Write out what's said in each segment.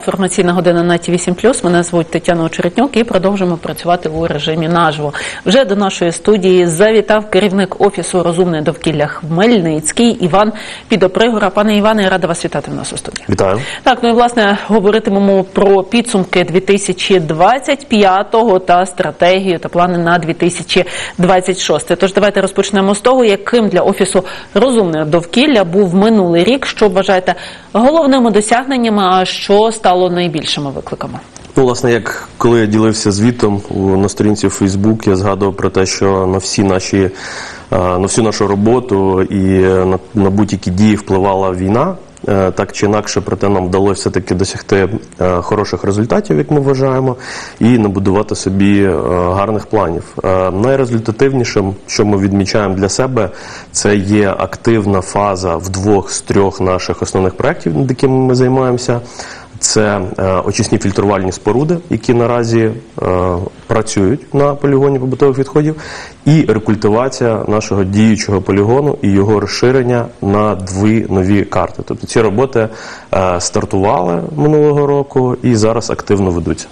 Інформаційна година на ті 8 Мене звуть Тетяна Очеретнюк і продовжуємо працювати у режимі наживо. Вже до нашої студії завітав керівник офісу Розумне довкілля Хмельницький Іван Підопригора. Пане Іване, я рада вас вітати в нас у студії. Вітаю. Так, ну і власне говоритимемо про підсумки 2025-го та стратегію та плани на 2026. Тож давайте розпочнемо з того, яким для офісу розумне довкілля був минулий рік. Що вважаєте головними досягненнями, а що стало найбільшими викликами? Ну, власне, як коли я ділився звітом на сторінці в Фейсбук, я згадував про те, що на всі наші на всю нашу роботу і на, на будь-які дії впливала війна. Е, Так чи інакше, проте нам вдалося все-таки досягти е, хороших результатів, як ми вважаємо, і набудувати собі е, гарних планів. Найрезультативнішим, що ми відмічаємо для себе, це є активна фаза в двох з трьох наших основних проєктів, над якими ми займаємося. Це е, очисні фільтрувальні споруди, які наразі е, працюють на полігоні побутових відходів, і рекультивація нашого діючого полігону і його розширення на дві нові карти. Тобто ці роботи е, стартували минулого року і зараз активно ведуться.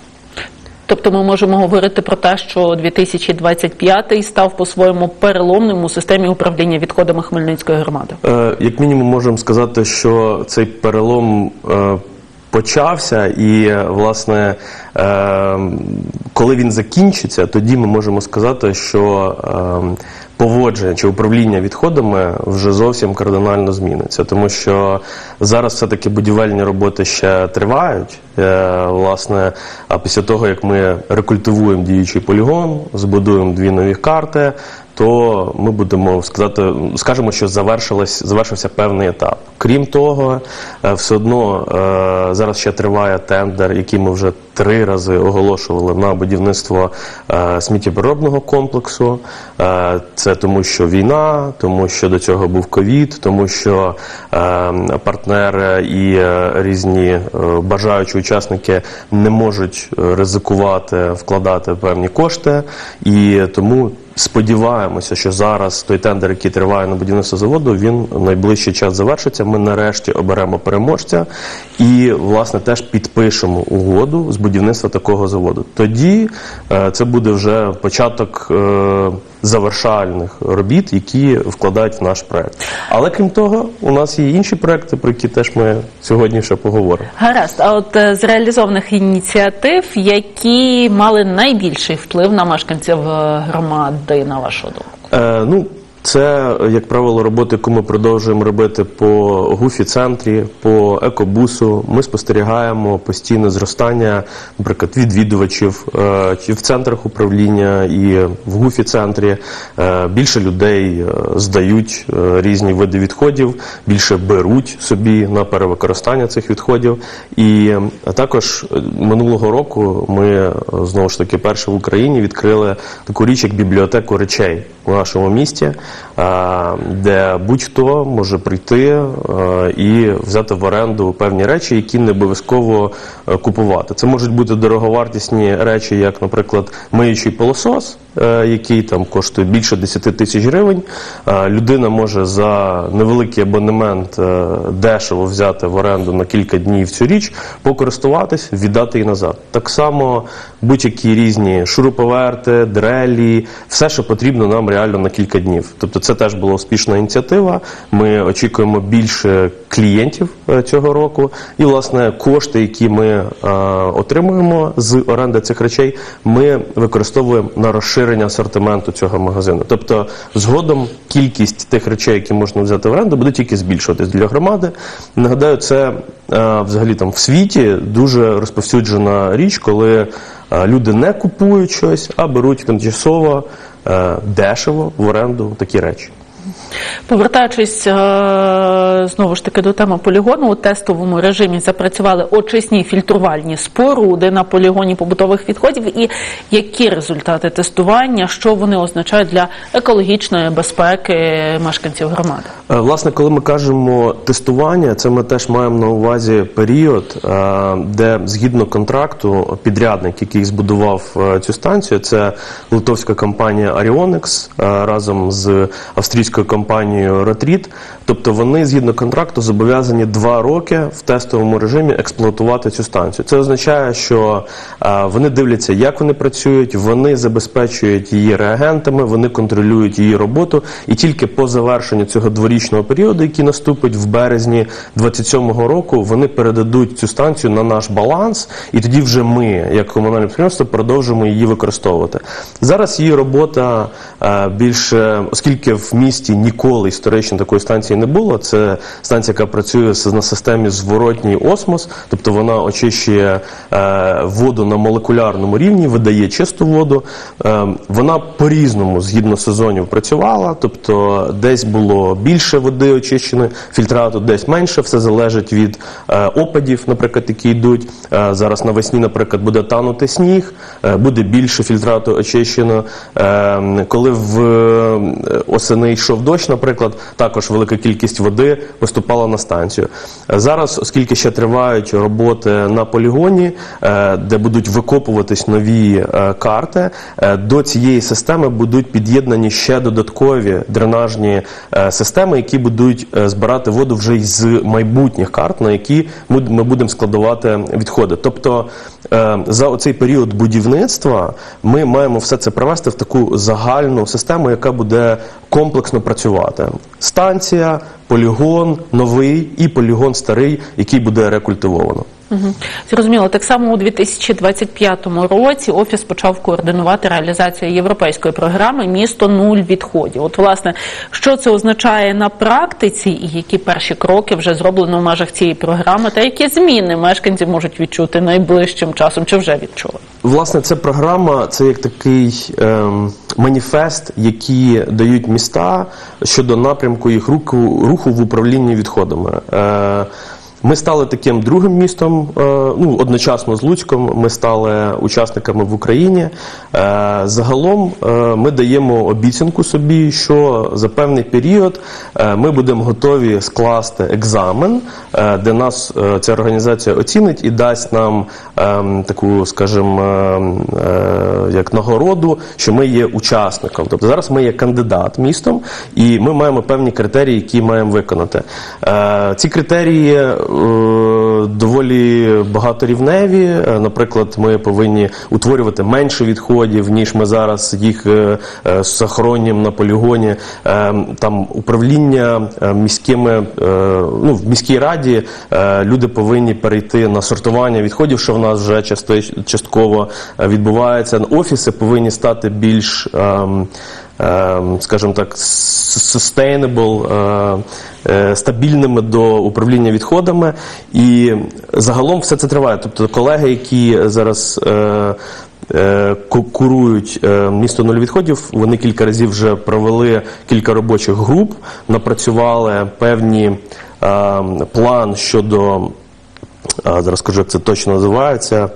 Тобто ми можемо говорити про те, що 2025 став по-своєму переломним у системі управління відходами Хмельницької громади. Як мінімум, можемо сказати, що цей перелом почався, і е, власне, е, коли він закінчиться, тоді ми можемо сказати, що е, поводження чи управління відходами вже зовсім кардинально зміниться, тому що зараз все-таки будівельні роботи ще тривають. Власне, а після того, як ми рекультивуємо діючий полігон, збудуємо дві нові карти, то ми будемо сказати, скажемо, що завершилась, завершився певний етап. Крім того, е, все одно е, зараз ще триває тендер, який ми вже три рази оголошували на будівництво е, сміттєпереробного комплексу. Це тому, що війна, тому що до цього був ковід, тому що партнери і різні бажаючі учасники не можуть ризикувати вкладати певні кошти, і тому сподіваємося, що зараз той тендер, який триває на будівництво заводу, він в найближчий час завершиться. Ми нарешті оберемо переможця і, власне, теж підпишемо угоду з будівництва такого заводу. Тоді е, це буде вже початок е, завершальних робіт, які вкладають в наш проект. Але крім того, у нас є інші проекти, про які теж ми сьогодні ще поговоримо. Гаразд, а от е, з реалізованих ініціатив, які мали найбільший вплив на мешканців е, громади, на вашу думку? Е, ну, це, як правило, роботи, яку ми продовжуємо робити по гуфі-центрі, по екобусу. Ми спостерігаємо постійне зростання, наприклад, відвідувачів е, чи в центрах управління і в гуфі-центрі. Е, більше людей е, здають різні види відходів, більше беруть собі на перевикористання цих відходів. І також минулого року ми знову ж таки перше в Україні відкрили таку річ, як бібліотеку речей у нашому місті, де будь-хто може прийти е, і взяти в оренду певні речі, які не обов'язково е, купувати. Це можуть бути дороговартісні речі, як, наприклад, миючий пилосос, е, який там коштує більше 10 тисяч гривень. Е, Людина може за невеликий абонемент е, дешево взяти в оренду на кілька днів цю річ, покористуватись, віддати її назад. Так само будь-які різні шуруповерти, дрелі, все, що потрібно нам реально на кілька днів. Тобто це теж була успішна ініціатива. Ми очікуємо більше клієнтів е, цього року. І, власне, кошти, які ми е, отримуємо з оренди цих речей, ми використовуємо на розширення асортименту цього магазину. Тобто, згодом кількість тих речей, які можна взяти в оренду, буде тільки збільшуватись для громади. Нагадаю, це е, взагалі там в світі дуже розповсюджена річ, коли е, люди не купують щось, а беруть тимчасово е, дешево в оренду такі речі. Повертаючись е, знову ж таки до теми полігону, у тестовому режимі запрацювали очисні фільтрувальні споруди на полігоні побутових відходів. І які результати тестування, що вони означають для екологічної безпеки мешканців громади? Е, Власне, коли ми кажемо тестування, це ми теж маємо на увазі період, е, де згідно контракту підрядник, який збудував цю станцію, це литовська компанія е, разом з австрійською російською компанією Ротріт. Тобто вони згідно контракту зобов'язані два роки в тестовому режимі експлуатувати цю станцію. Це означає, що е, вони дивляться, як вони працюють, вони забезпечують її реагентами, вони контролюють її роботу, і тільки по завершенню цього дворічного періоду, який наступить в березні 27-го року, вони передадуть цю станцію на наш баланс, і тоді вже ми, як комунальне підприємство, продовжимо її використовувати. Зараз її робота е, більше, оскільки в місті ніколи історично такої станції не було. Це станція, яка працює на системі зворотній осмос, тобто вона очищує е, воду на молекулярному рівні, видає чисту воду. Е, вона по-різному, згідно сезонів, працювала, тобто десь було більше води очищеної, фільтрату, десь менше. Все залежить від е, опадів, наприклад, які йдуть. Зараз навесні, наприклад, буде танути сніг, буде більше фільтрату очищено. Коли в осени йшов дощ, наприклад, також велика кількість води поступала на станцію. Зараз, оскільки ще тривають роботи на полігоні, е, де будуть викопуватись нові е, карти, е, до цієї системи будуть під'єднані ще додаткові дренажні системи, які будуть збирати воду вже й з майбутніх карт, на які ми будемо складувати відходи. Тобто за оцей період будівництва ми маємо все це привести в таку загальну систему, яка буде комплексно працювати. Станція, полігон новий і полігон старий, який буде рекультивовано. Зрозуміло. Так само у 2025 році офіс почав координувати реалізацію європейської програми Місто нуль відходів. От власне, що це означає на практиці, і які перші кроки вже зроблено в межах цієї програми, та які зміни мешканці можуть відчути найближчим часом, чи вже відчули? Власне, ця програма це як такий ем, маніфест, які дають міста щодо напрямку їх руху, руху в управлінні відходами. Е, ми стали таким другим містом, е, ну одночасно з Луцьком. Ми стали учасниками в Україні. Е, загалом е, ми даємо обіцянку собі, що за певний період ми будемо готові скласти екзамен, де нас ця організація оцінить і дасть нам ем, таку, скажімо, ем, як нагороду, що ми є учасником. Тобто зараз ми є кандидат містом, і ми маємо певні критерії, які маємо виконати. Ці критерії доволі багаторівневі. Е, Наприклад, ми повинні утворювати менше відходів, ніж ми зараз їх е, е, на полігоні. Е, Там управління е, міськими, е, ну в міській раді е, люди повинні перейти на сортування відходів, що в нас вже частково е, відбувається. Офіси повинні стати більш. Ем, ем, скажімо так, sustainable, е, е, стабільними до управління відходами. І загалом все це триває. Тобто колеги, які зараз е, ку- курують місто нуль відходів, вони кілька разів вже провели кілька робочих груп, напрацювали певні е, план щодо зараз скажу, як це точно називається.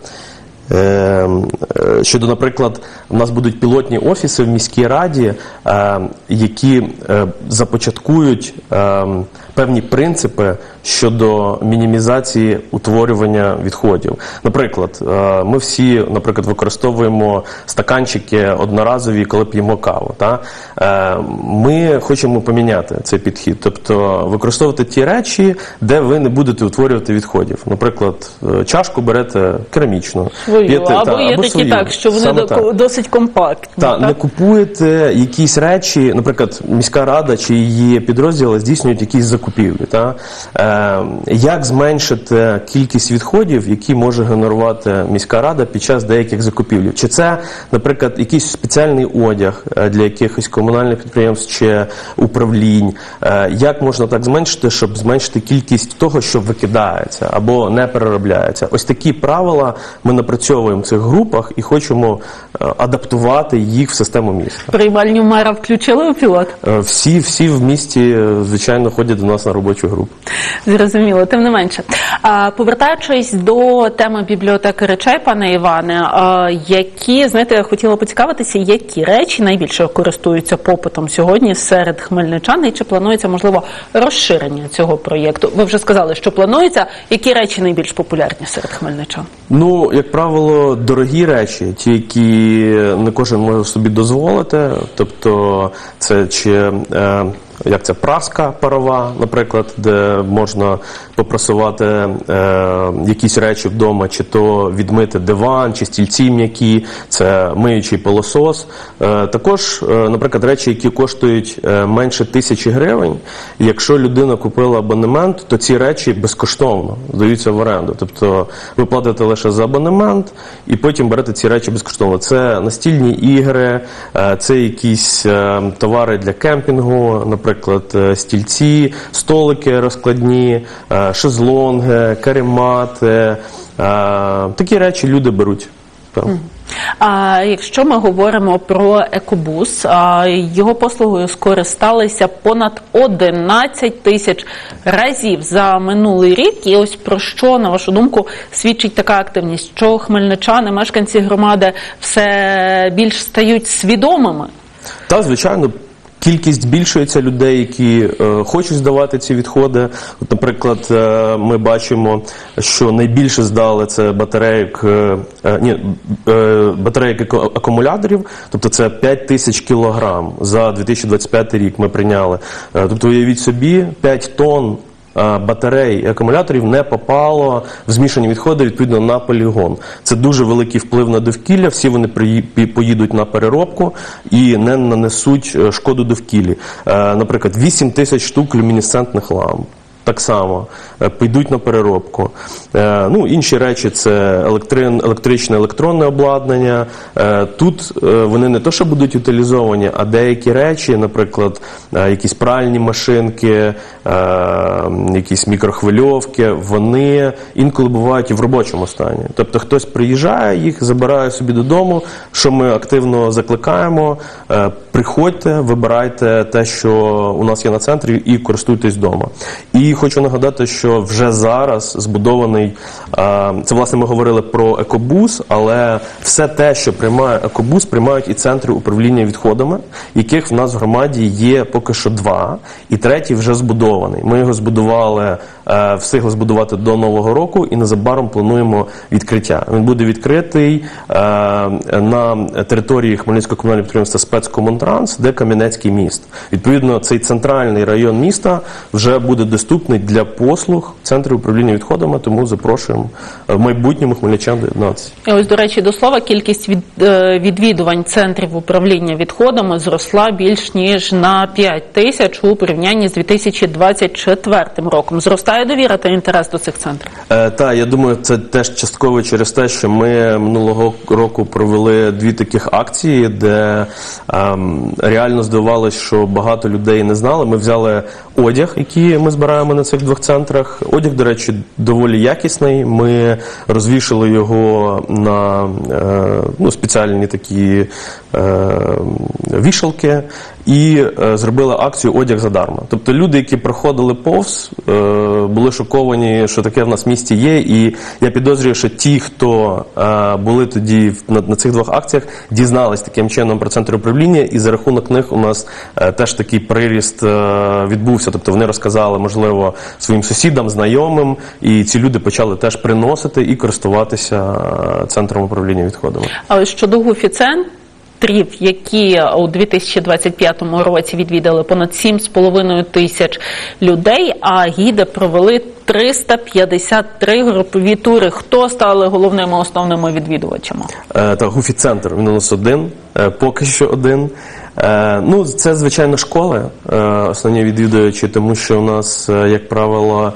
Е, е, Щодо, наприклад, у нас будуть пілотні офіси в міській раді, е, які е, започаткують е, певні принципи щодо мінімізації утворювання відходів. Наприклад, е, ми всі, наприклад, використовуємо стаканчики одноразові, коли п'ємо каву. Та? Е, Ми хочемо поміняти цей підхід, тобто використовувати ті речі, де ви не будете утворювати відходів. Наприклад, е, чашку берете керамічну, Свою, п'єте- або та, є такі свою. так, що вони Саме до- так. досить компактні. Та, не купуєте якісь речі, наприклад, міська рада чи її підрозділи здійснюють якісь закупівлі. Та? Е, як зменшити кількість відходів, які може генерувати міська рада під час деяких закупівлів? Чи це, наприклад, якийсь спеціальний одяг е, для якихось комунальних підприємств чи управлінь? Е, як можна так зменшити, щоб зменшити кількість того, що викидається або не переробляється? Ось такі правила ми напрацьовуємо в цих групах і хочемо адаптувати їх в систему міста. Приймальню мера включили у пілот? Е, Всі, всі в місті, е, звичайно, ходять до нас на робочу групу. Зрозуміло, тим не менше. Повертаючись до теми бібліотеки речей, пане Іване, які знаєте, я хотіла поцікавитися, які речі найбільше користуються попитом сьогодні серед хмельничан, і чи планується можливо розширення цього проєкту? Ви вже сказали, що планується. Які речі найбільш популярні серед хмельничан? Ну, як правило, дорогі речі, ті, які не кожен може собі дозволити. Тобто, це чи е, як це праска парова, наприклад, де можна попрасувати е, якісь речі вдома, чи то відмити диван, чи стільці м'які, це миючий пилосос. Е, також, е, наприклад, речі, які коштують е, менше тисячі гривень. Якщо людина купила абонемент, то ці речі безкоштовно здаються в оренду. Тобто ви платите лише за абонемент і потім берете ці речі безкоштовно. Це настільні ігри, е, це якісь е, товари для кемпінгу, наприклад, е, стільці, столики розкладні, е, шезлонги, каремати. Е, Такі речі люди беруть. А якщо ми говоримо про екобус, його послугою скористалися понад 11 тисяч разів за минулий рік. І ось про що, на вашу думку, свідчить така активність? Що хмельничани, мешканці громади все більш стають свідомими? Та, звичайно, кількість збільшується людей, які е, хочуть здавати ці відходи. От, наприклад, е, ми бачимо, що найбільше здали це батарейок, е, е, ні, е, батарейок акумуляторів, тобто це 5 тисяч кілограм за 2025 рік ми прийняли. Е, тобто, уявіть собі, 5 тонн батарей і акумуляторів не попало в змішані відходи відповідно на полігон. Це дуже великий вплив на довкілля. Всі вони поїдуть на переробку і не нанесуть е, шкоду довкіллі. Е, Наприклад, 8 тисяч штук люмінесцентних ламп. Так само е, підуть на переробку. Е, Ну, інші речі це електрин, електричне електронне обладнання. Е, Тут е, вони не то, що будуть утилізовані, а деякі речі, наприклад, е, якісь пральні машинки, е, якісь мікрохвильовки, вони інколи бувають і в робочому стані. Тобто хтось приїжджає, їх забирає собі додому, що ми активно закликаємо. е, Приходьте, вибирайте те, що у нас є на центрі, і користуйтесь вдома. І хочу нагадати, що вже зараз збудований е, це власне ми говорили про екобус, але все те, що приймає екобус, приймають і центри управління відходами, яких в нас в громаді є поки що два, і третій вже збудований. Ми його збудували, встигли збудувати до нового року, і незабаром плануємо відкриття. Він буде відкритий е, на території Хмельницького комунального підприємства спецкомунтранс, де Кам'янецький міст. Відповідно, цей центральний район міста вже буде доступний для послуг центру управління відходами, тому запрошуємо в майбутньому хмельничан доєднатися. І ось, до речі, до слова, кількість від, е, відвідувань центрів управління відходами зросла більш ніж на 5 тисяч у порівнянні з 2024 роком. Зростає довіра та інтерес до цих центрів. Е, та, я думаю, це теж частково через те, що ми минулого року провели дві таких акції, де ем, реально здавалося, що багато людей не знали. Ми взяли одяг, який ми збираємо на цих двох центрах. Одяг, до речі, доволі якісний. Ми розвішали його на е, ну, спеціальні такі е, вішалки і е, зробили акцію Одяг задарма. Тобто люди, які проходили повз, е, були шоковані, що таке в нас в місті є. І я підозрюю, що ті, хто е, були тоді на, цих двох акціях, дізнались таким чином про центр управління, і за рахунок них у нас е, теж такий приріст відбувся. Тобто вони розказали, можливо, своїм сусідам, знайомим, і ці люди почали теж приносити і користуватися центром управління відходами. А ось щодо гуфі-центрів, які у 2025 році відвідали понад 7,5 тисяч людей, а гіди провели 353 групові тури. Хто стали головними основними відвідувачами? Е, Та Гуфі-центр, він у нас один, е, поки що один. Е, Ну, це, звичайно, школи, основні відвідувачі, тому що у нас, як правило,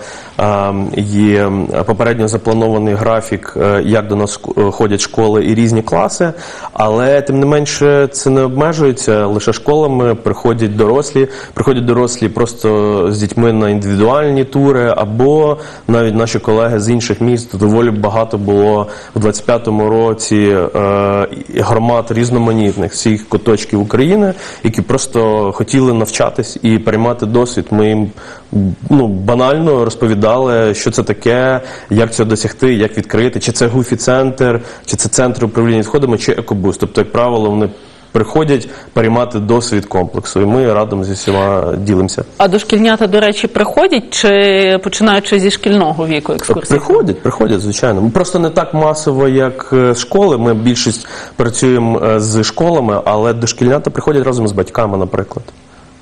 є попередньо запланований графік, е, як до нас е, ходять школи і різні класи, але тим не менше це не обмежується лише школами, приходять дорослі, приходять дорослі просто з дітьми на індивідуальні тури, або навіть наші колеги з інших міст доволі багато було у 25-му році е, громад різноманітних всіх куточків України, які просто хотіли навчатись і переймати досвід. Ми їм ну, банально розповідали, що це таке, як цього досягти, як відкрити, чи це гуфі-центр, чи це центр управління відходами, чи екобус. Тобто, як правило, вони приходять переймати досвід комплексу, і ми радом зі всіма ділимося. А дошкільнята, до речі, приходять чи починаючи зі шкільного віку екскурсії? Приходять, приходять, звичайно. Ми Просто не так масово, як е, школи. Ми більшість працюємо е, з школами, але дошкільнята приходять разом з батьками, наприклад.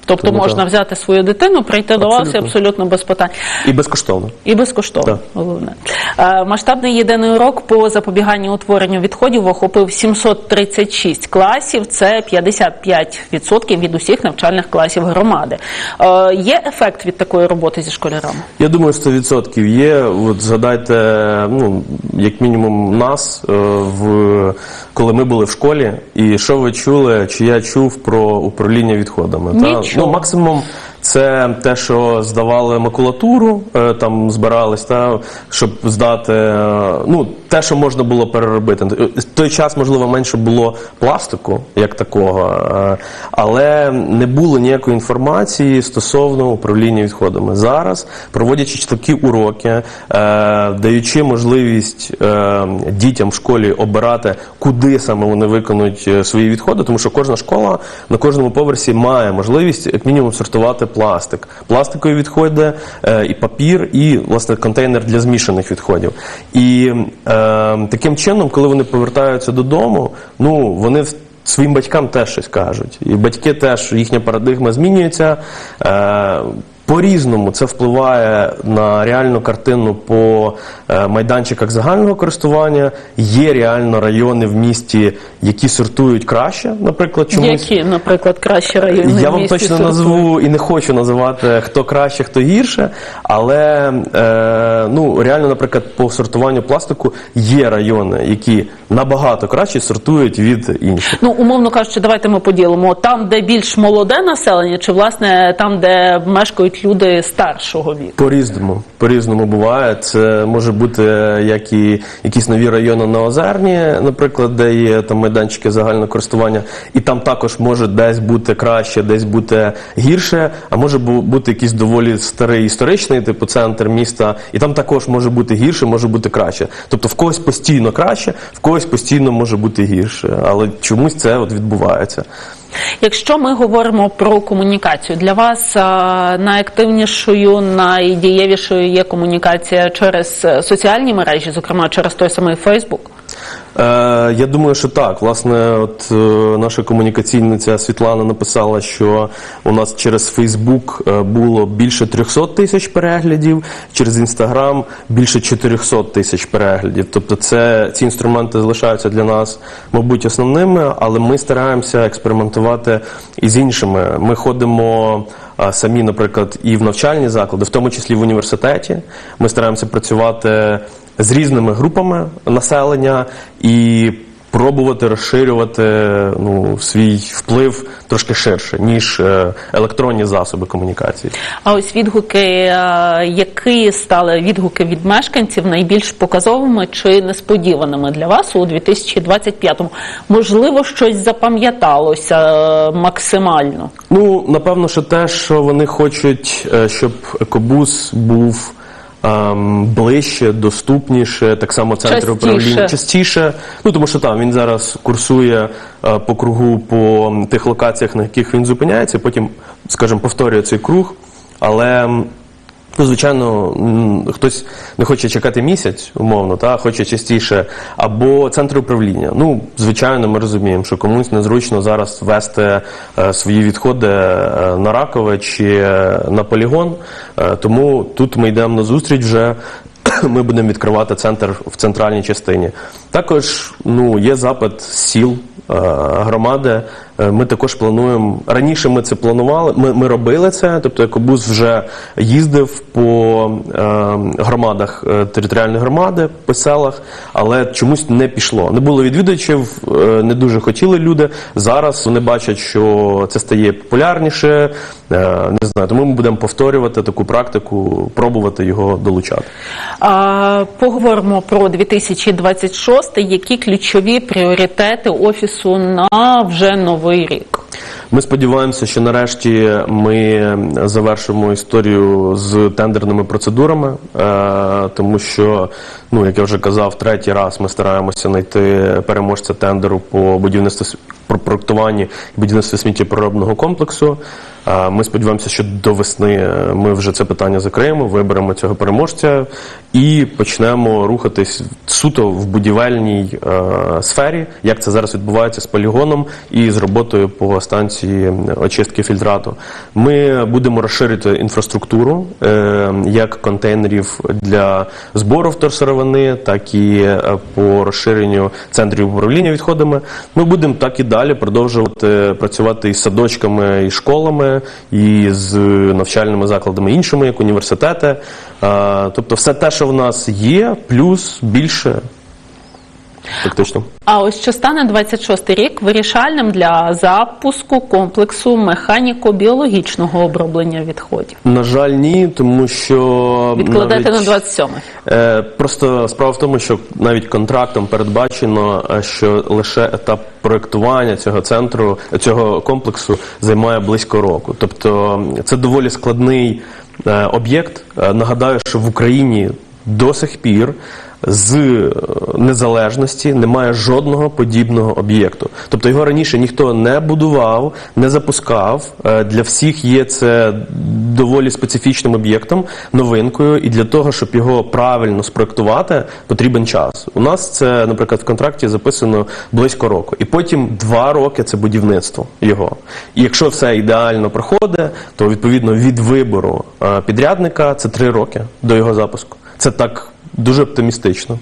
Тобто Тому можна так. взяти свою дитину, прийти до вас і Абсолютно. абсолютно без питань. І безкоштовно. І безкоштовно, Так. головне. Е, Масштабний єдиний урок по запобіганню утворенню відходів охопив 736 класів. Це 55% від усіх навчальних класів громади. Е, Є ефект від такої роботи зі школярами? Я думаю, 100% є. От згадайте, ну як мінімум, нас е, в коли ми були в школі, і що ви чули, чи я чув про управління відходами? Та? شهور ماكسيموم Це те, що здавали макулатуру, е, там збирались, та щоб здати. е, Ну, те, що можна було переробити. В той час, можливо, менше було пластику, як такого, е, але не було ніякої інформації стосовно управління відходами. Зараз, проводячи такі уроки, даючи можливість дітям в школі обирати, куди саме вони виконують свої відходи, тому що кожна школа на кожному поверсі має можливість як мінімум сортувати пластик, пластикові відходи, е, і папір, і власне контейнер для змішаних відходів. І е, таким чином, коли вони повертаються додому, ну вони своїм батькам теж щось кажуть. І батьки теж їхня парадигма змінюється. Е, по-різному це впливає на реальну картину по е, майданчиках загального користування. Є реально райони в місті, які сортують краще, наприклад, чомусь. Які, наприклад, кращі райони? Я в вам місті точно сортують? назву і не хочу називати хто краще, хто гірше, але е, ну реально, наприклад, по сортуванню пластику є райони, які набагато краще сортують від інших. Ну, умовно кажучи, давайте ми поділимо там, де більш молоде населення, чи власне там, де мешкають люди старшого віку. По-різному, по-різному буває. Це може бути як і якісь нові райони на Озерні, наприклад, де є там майданчики загального користування, і там також може десь бути краще, десь бути гірше, а може бути якийсь доволі старий історичний, типу центр міста, і там також може бути гірше, може бути краще. Тобто в когось постійно краще, в когось постійно може бути гірше, але чомусь це от відбувається. Якщо ми говоримо про комунікацію, для вас найактивнішою, найдієвішою є комунікація через е, соціальні мережі, зокрема через той самий Фейсбук. Е, я думаю, що так. Власне, от е, наша комунікаційниця Світлана написала, що у нас через Фейсбук е, було більше 300 тисяч переглядів, через Інстаграм більше 400 тисяч переглядів. Тобто, це ці інструменти залишаються для нас, мабуть, основними, але ми стараємося експериментувати і з іншими. Ми ходимо. Самі, наприклад, і в навчальні заклади, в тому числі в університеті, ми стараємося працювати з різними групами населення і пробувати розширювати ну, свій вплив трошки ширше, ніж е, електронні засоби комунікації. А ось відгуки, е, які стали відгуки від мешканців найбільш показовими чи несподіваними для вас у 2025-му? Можливо, щось запам'яталося е, максимально. Ну, напевно, що те, що вони хочуть, щоб екобус був. Ем, Ближче, доступніше, так само центр Частіше. управління частіше. Ну тому що там він зараз курсує е, по кругу по тих локаціях, на яких він зупиняється, потім, скажімо, повторює цей круг. Але ну, звичайно, хтось не хоче чекати місяць, умовно, та хоче частіше, або центр управління. Ну, звичайно, ми розуміємо, що комусь незручно зараз вести е, свої відходи е, на ракове чи е, на полігон. Тому тут ми йдемо на зустріч вже. Ми будемо відкривати центр в центральній частині. Також ну, є запит сіл громади. Е, Ми також плануємо. Раніше ми це планували. Ми, ми робили це. Тобто, екобус вже їздив по е, громадах е, територіальної громади, по селах, але чомусь не пішло. Не було відвідувачів, е, не дуже хотіли люди. Зараз вони бачать, що це стає популярніше. Е, не знаю, тому ми будемо повторювати таку практику, пробувати його долучати. А, поговоримо про 2026. Які ключові пріоритети офісу на вже новий рік? Ми сподіваємося, що нарешті ми завершимо історію з тендерними процедурами, е, тому що, ну як я вже казав, третій раз ми стараємося знайти переможця тендеру по будівництву про проектуванні і будівництві сміттєпереробного комплексу. Ми сподіваємося, що до весни е, ми вже це питання закриємо, виберемо цього переможця і почнемо рухатись суто в будівельній е, сфері, як це зараз відбувається з полігоном і з роботою по станції очистки фільтрату. Ми будемо розширити інфраструктуру е, як контейнерів для збору вторсировини, так і е, по розширенню центрів управління відходами. Ми будемо так і далі продовжувати працювати із садочками, і школами, і з навчальними закладами іншими, як університети. Е, Тобто, все те, що в нас є, плюс більше. Фактично. А ось що стане 26-й рік вирішальним для запуску комплексу механіко-біологічного оброблення відходів. На жаль, ні, тому що Відкладете навіть, на 27-й. Е, просто справа в тому, що навіть контрактом передбачено, е, що лише етап проектування цього центру, цього комплексу займає близько року. Тобто це доволі складний е, об'єкт. Е, Нагадаю, що в Україні до сих пір. З е, незалежності немає жодного подібного об'єкту. Тобто його раніше ніхто не будував, не запускав. Е, Для всіх є це доволі специфічним об'єктом, новинкою, і для того, щоб його правильно спроектувати, потрібен час. У нас це, наприклад, в контракті записано близько року, і потім два роки це будівництво його. І якщо все ідеально проходить, то відповідно від вибору е, підрядника це три роки до його запуску. Це так дуже оптимістично.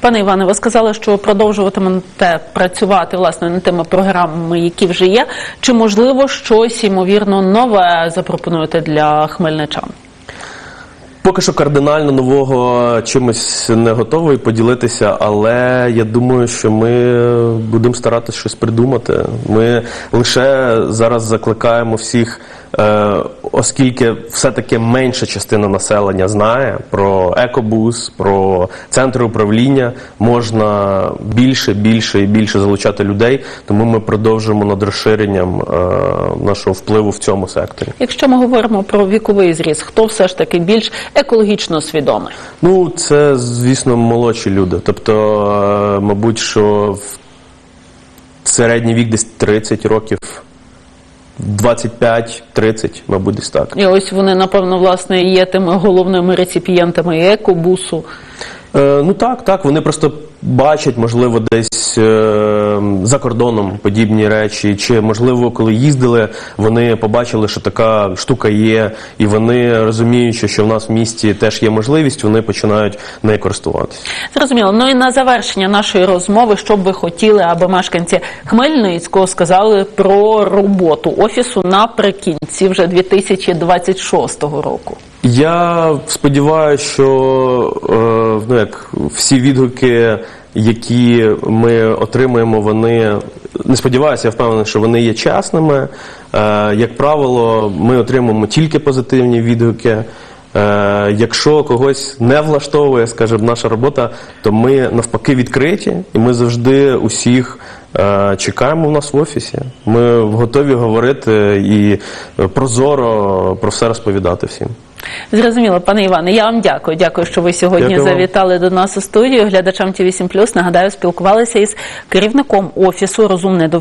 Пане Іване, ви сказали, що продовжуватимете працювати власне над тими програмами, які вже є. Чи можливо щось ймовірно нове запропонуєте для хмельничан? Поки що кардинально нового чимось не готовий поділитися, але я думаю, що ми будемо старатися щось придумати. Ми лише зараз закликаємо всіх, оскільки все-таки менша частина населення знає про екобус, про центри управління, можна більше, більше і більше залучати людей, тому ми продовжуємо над розширенням е, нашого впливу в цьому секторі. Якщо ми говоримо про віковий зріз, хто все ж таки більш екологічно свідомий? Ну, це, звісно, молодші люди. Тобто, е, мабуть, що в середній вік десь 30 років, 25-30, мабуть, десь так. І ось вони, напевно, власне, є тими головними реципієнтами екобусу. Е, ну так, так. Вони просто бачать, можливо, десь е, за кордоном подібні речі, чи можливо, коли їздили, вони побачили, що така штука є, і вони розуміючи, що в нас в місті теж є можливість, вони починають нею користуватися. Зрозуміло. Ну і на завершення нашої розмови, що б ви хотіли, аби мешканці Хмельницького сказали про роботу офісу наприкінці вже 2026 року. Я сподіваюся, що е, ну, як всі відгуки, які ми отримуємо, вони не сподіваюся, я впевнений, що вони є чесними. Е, як правило, ми отримуємо тільки позитивні відгуки. Е, якщо когось не влаштовує, скажімо, наша робота, то ми навпаки відкриті, і ми завжди усіх чекаємо в нас в офісі. Ми готові говорити і прозоро про все розповідати всім. Зрозуміло, пане Іване, я вам дякую. Дякую, що ви сьогодні Дякую завітали до нас у студію. Глядачам ТВ 7 Нагадаю, спілкувалися із керівником офісу Розумне довкілля.